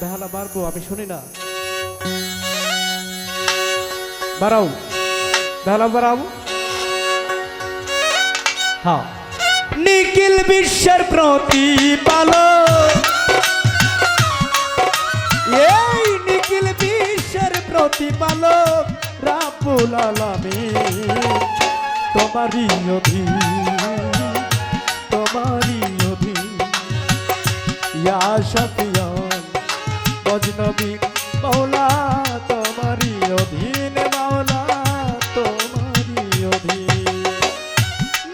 গো আমি শুনি না। বাড়াও বেলা বাড়াও হ্যাঁ। নিখিল বিশ্বের প্রতিপালক। এই নিখিল বিশ্বের প্রতিপালক রাবুল আলামিন। তোমারই অধীন তোমারই অধীন। ইয়া শফিয়ান বজনবী মাওলা, তোমারই অধীন, মাওলা, তোমারই অধীন।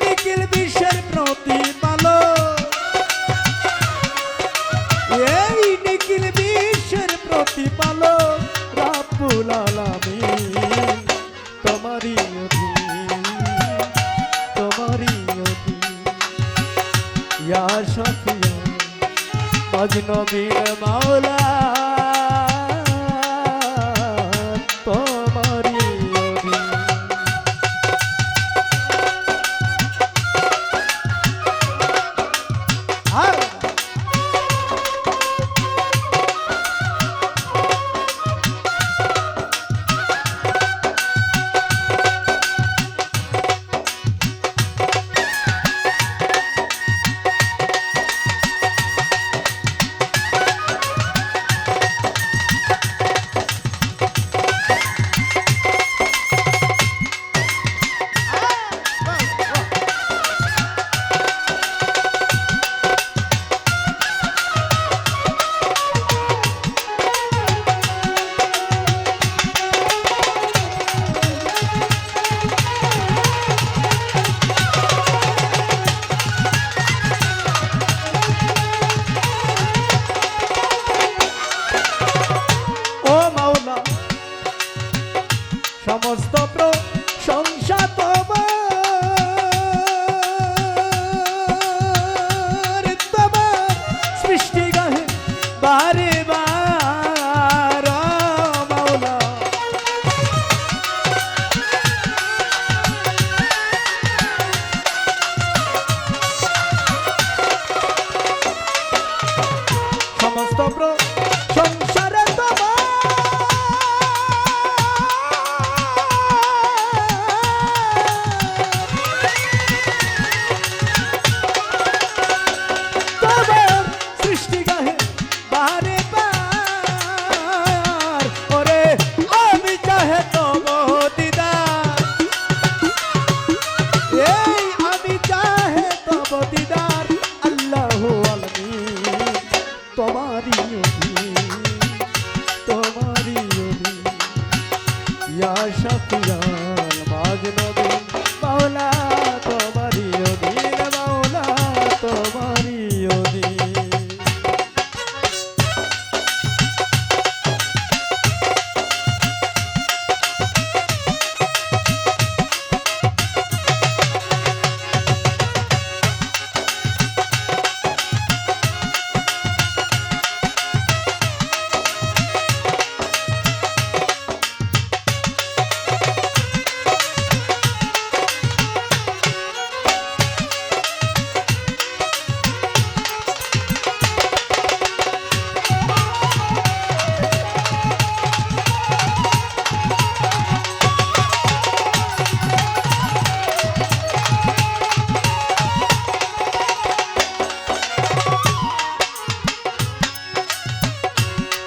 নিখিল বিশ্বের প্রতি প্রতিপালক। এই নিখিল বিশ্বের প্রতিপালক রাব্বুল আলামিন। তোমারই অধীন তোমারই অধীন। ইয়া শফিয়া মজনবীর মাওলা। তোমারই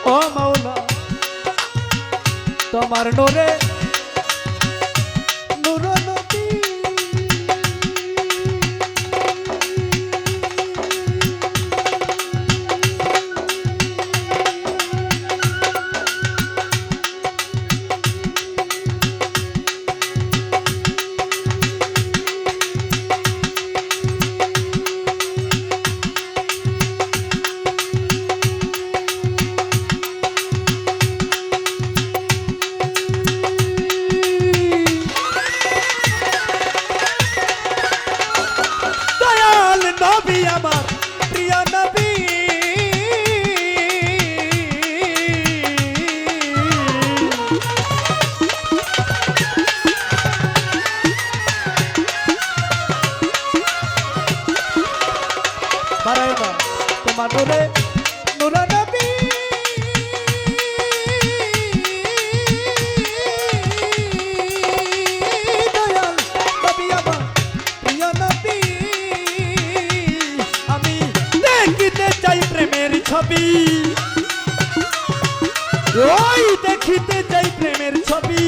ও মাওলা তোমার নোরে বাড়ায় না তোমার নূরে, নূরা নবী। ছবি। ওই দেখিতে যাই প্রেমের ছবি,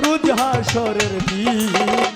রুজ হাসরের দিন।